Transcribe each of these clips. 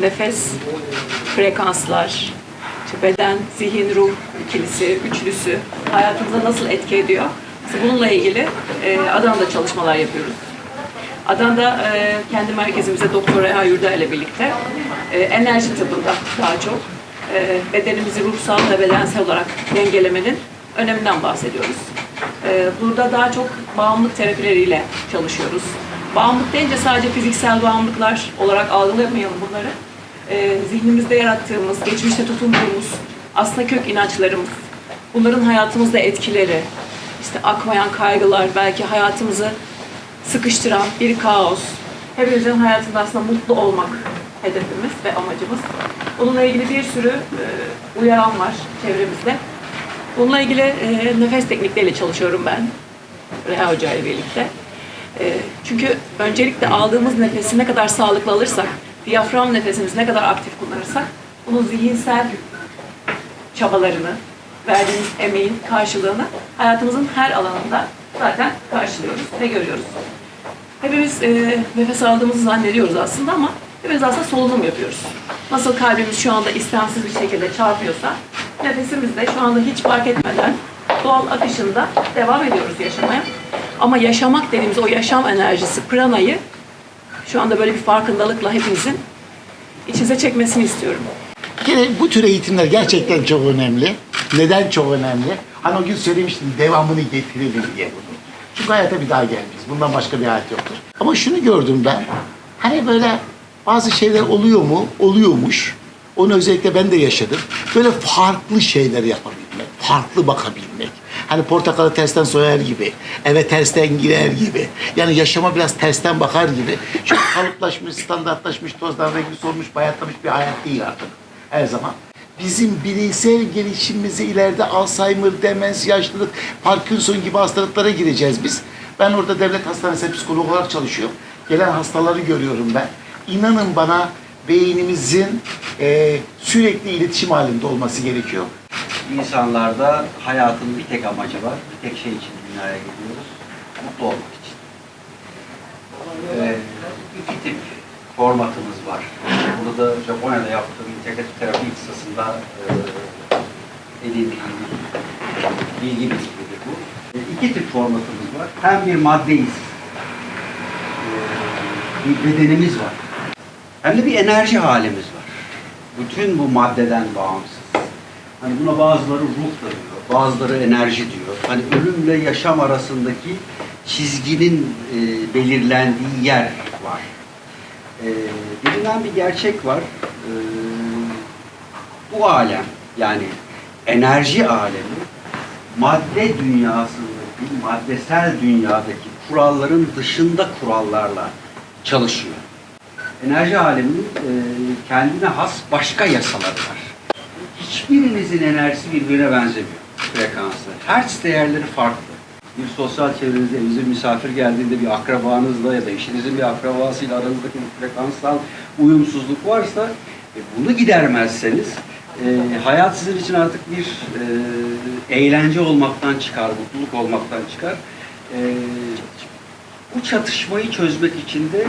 nefes, frekanslar, işte beden, zihin, ruh ikilisi, üçlüsü hayatımıza nasıl etki ediyor? Bununla ilgili e, Adana'da çalışmalar yapıyoruz. Adana'da e, kendi merkezimizde Doktor Reha Yurda ile birlikte e, enerji tıbbında daha çok e, bedenimizi ruhsal ve bedensel olarak dengelemenin öneminden bahsediyoruz. E, burada daha çok bağımlılık terapileriyle çalışıyoruz. Bağımlılık deyince sadece fiziksel bağımlılıklar olarak algılamayalım bunları. E, zihnimizde yarattığımız, geçmişte tutunduğumuz aslında kök inançlarımız, bunların hayatımızda etkileri, işte akmayan kaygılar, belki hayatımızı sıkıştıran bir kaos. Hepimizin hayatında aslında mutlu olmak hedefimiz ve amacımız. Bununla ilgili bir sürü e, uyaran var çevremizde. Bununla ilgili e, nefes teknikleriyle çalışıyorum ben. Reha Hoca ile birlikte. E, çünkü öncelikle aldığımız nefesi ne kadar sağlıklı alırsak, diyafram nefesimizi ne kadar aktif kullanırsak, bunun zihinsel çabalarını, verdiğimiz emeğin karşılığını hayatımızın her alanında zaten karşılıyoruz ve görüyoruz. Hepimiz e, nefes aldığımızı zannediyoruz aslında ama hepimiz aslında solunum yapıyoruz. Nasıl kalbimiz şu anda istemsiz bir şekilde çarpıyorsa, nefesimiz de şu anda hiç fark etmeden doğal akışında devam ediyoruz yaşamaya. Ama yaşamak dediğimiz o yaşam enerjisi, pranayı şu anda böyle bir farkındalıkla hepimizin içinize çekmesini istiyorum. Kere bu tür eğitimler gerçekten çok önemli. Neden çok önemli? Hani o gün söylemiştim devamını getirelim diye bunu. Çünkü hayata bir daha gelmeyiz. Bundan başka bir hayat yoktur. Ama şunu gördüm ben. Hani böyle bazı şeyler oluyor mu? Oluyormuş. Onu özellikle ben de yaşadım. Böyle farklı şeyler yapabilmek, farklı bakabilmek. Hani portakalı tersten soyar gibi, eve tersten girer gibi. Yani yaşama biraz tersten bakar gibi. Çünkü kalıplaşmış, standartlaşmış, tozdan rengi solmuş, bayatlamış bir hayat değil artık her zaman. Bizim bireysel gelişimimizi ileride Alzheimer, demens, yaşlılık, Parkinson gibi hastalıklara gireceğiz biz. Ben orada devlet hastanesinde psikolog olarak çalışıyorum. Gelen hastaları görüyorum ben. İnanın bana beynimizin eee, sürekli iletişim halinde olması gerekiyor. İnsanlarda hayatın bir tek amacı var. Bir tek şey için dünyaya geliyoruz. Mutlu olmak için. Ee, iki tip formatımız var. Burada Japonya'da yaptığım integratif terapi kısasında e, edindiğim bilgi birikimidir bu. E, iki tip formatımız var. Hem bir maddeyiz, e, bir bedenimiz var. Hem de bir enerji halimiz var. Bütün bu maddeden bağımsız. Hani buna bazıları ruh da diyor, bazıları enerji diyor. Hani ölümle yaşam arasındaki çizginin e, belirlendiği yer var. E, bilinen bir gerçek var. E, bu alem yani enerji alemi madde dünyasındaki, maddesel dünyadaki kuralların dışında kurallarla çalışıyor. Enerji aleminin e, kendine has başka yasaları var hiçbirinizin enerjisi birbirine benzemiyor frekanslı. Hertz değerleri farklı. Bir sosyal çevrenizde evinize misafir geldiğinde bir akrabanızla ya da eşinizin bir akrabasıyla aranızdaki bir frekansal uyumsuzluk varsa e, bunu gidermezseniz e, hayat sizin için artık bir e, eğlence olmaktan çıkar, mutluluk olmaktan çıkar. E, bu çatışmayı çözmek için de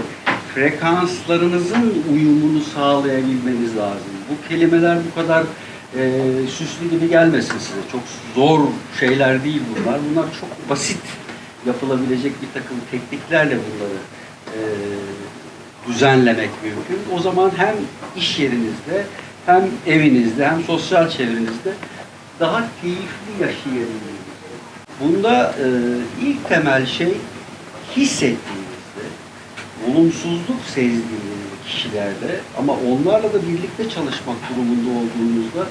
frekanslarınızın uyumunu sağlayabilmeniz lazım. Bu kelimeler bu kadar e, süslü gibi gelmesin size. Çok zor şeyler değil bunlar. Bunlar çok basit yapılabilecek bir takım tekniklerle bunları e, düzenlemek mümkün. O zaman hem iş yerinizde hem evinizde hem sosyal çevrenizde daha keyifli yaşayabilirsiniz. Bunda e, ilk temel şey hissettiğinizde, olumsuzluk sezdiğiniz kişilerde ama onlarla da birlikte çalışmak durumunda olduğunuzda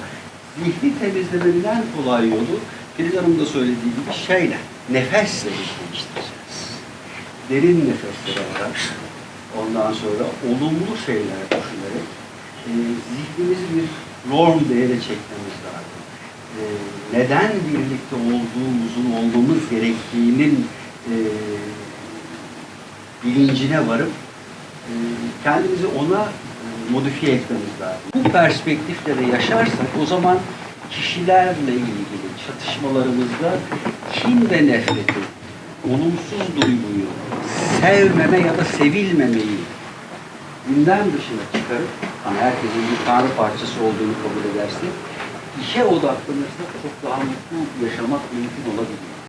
zihni temizlemenin en kolay yolu Filiz Hanım da söylediği gibi şeyle, nefesle değiştireceğiz. Derin nefesler alarak, ondan sonra olumlu şeyler düşünerek e, zihnimizi bir norm değere çekmemiz lazım. E, neden birlikte olduğumuzun, olmamız gerektiğinin e, bilincine varıp kendimizi ona e, modifiye etmemiz lazım. Bu perspektifle de yaşarsak o zaman kişilerle ilgili çatışmalarımızda kin ve nefreti, olumsuz duyguyu, sevmeme ya da sevilmemeyi gündem dışına çıkarıp hani herkesin bir tanrı parçası olduğunu kabul edersek işe odaklanırsak çok daha mutlu yaşamak mümkün olabilir.